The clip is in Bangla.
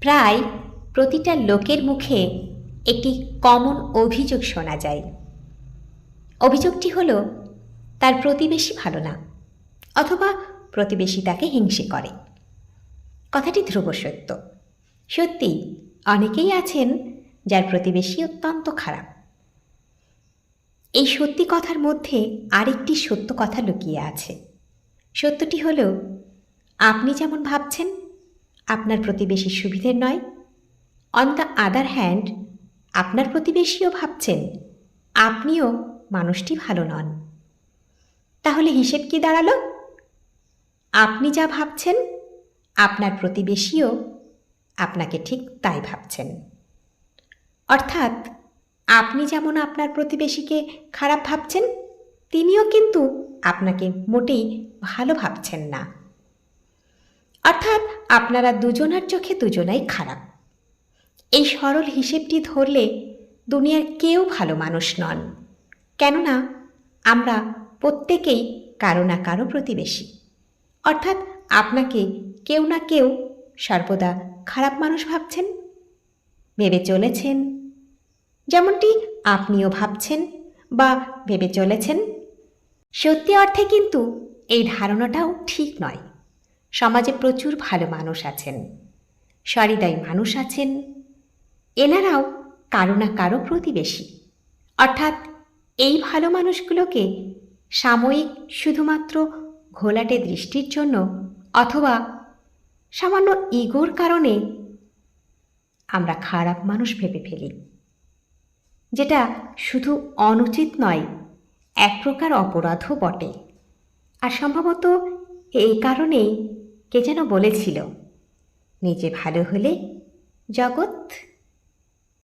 প্রায় প্রতিটা লোকের মুখে একটি কমন অভিযোগ শোনা যায়। অভিযোগটি হলো, তার প্রতিবেশী ভালো না, অথবা প্রতিবেশী তাকে হিংসে করে। কথাটি ধ্রুব সত্য। সত্যি অনেকেই আছেন যার প্রতিবেশী অত্যন্ত খারাপ। এই সত্যি কথার মধ্যে আরেকটি সত্য কথা লুকিয়ে আছে। সত্যটি হল, আপনি যেমন ভাবছেন আপনার প্রতিবেশীর সুবিধের নয়। অন দ্য আদার হ্যান্ড আপনার প্রতিবেশীও ভাবছেন, আপনিও মানুষটি ভালো নন। তাহলে হিসেব কি দাঁড়াল? আপনি যা ভাবছেন, আপনার প্রতিবেশীও আপনাকে ঠিক তাই ভাবছেন। অর্থাৎ, আপনি যেমন আপনার প্রতিবেশীকে খারাপ ভাবছেন, তিনিও কিন্তু আপনাকে মোটেই ভালো ভাবছেন না। অর্থাৎ আপনারা দুজনার চোখে দুজনাই খারাপ। এই সরল হিসেবটি ধরলে দুনিয়ার কেউ ভালো মানুষ নন। কেননা, আমরা প্রত্যেকেই কারও না কারও প্রতিবেশী। অর্থাৎ আপনাকে কেউ না কেউ সর্বদা খারাপ মানুষ ভাবছেন, ভেবে চলেছেন, যেমনটি আপনিও ভাবছেন বা ভেবে চলেছেন। সত্যি অর্থে কিন্তু এই ধারণাটাও ঠিক নয়। সমাজে প্রচুর ভালো মানুষ আছেন। সরিদয় মানুষ আছেন। এনারাও কারও না কারও প্রতিবেশী। অর্থাৎ এই ভালো মানুষগুলোকে সাময়িক শুধুমাত্র ঘোলাটে দৃষ্টির জন্য অথবা সামান্য ইগোর কারণে আমরা খারাপ মানুষ ভেবে ফেলি। যেটা শুধু অনুচিত নয়, এক প্রকার অপরাধও বটে। আর সম্ভবত এই কারণেই কে যেন বলেছিল নিজে ভালো হলে জগৎ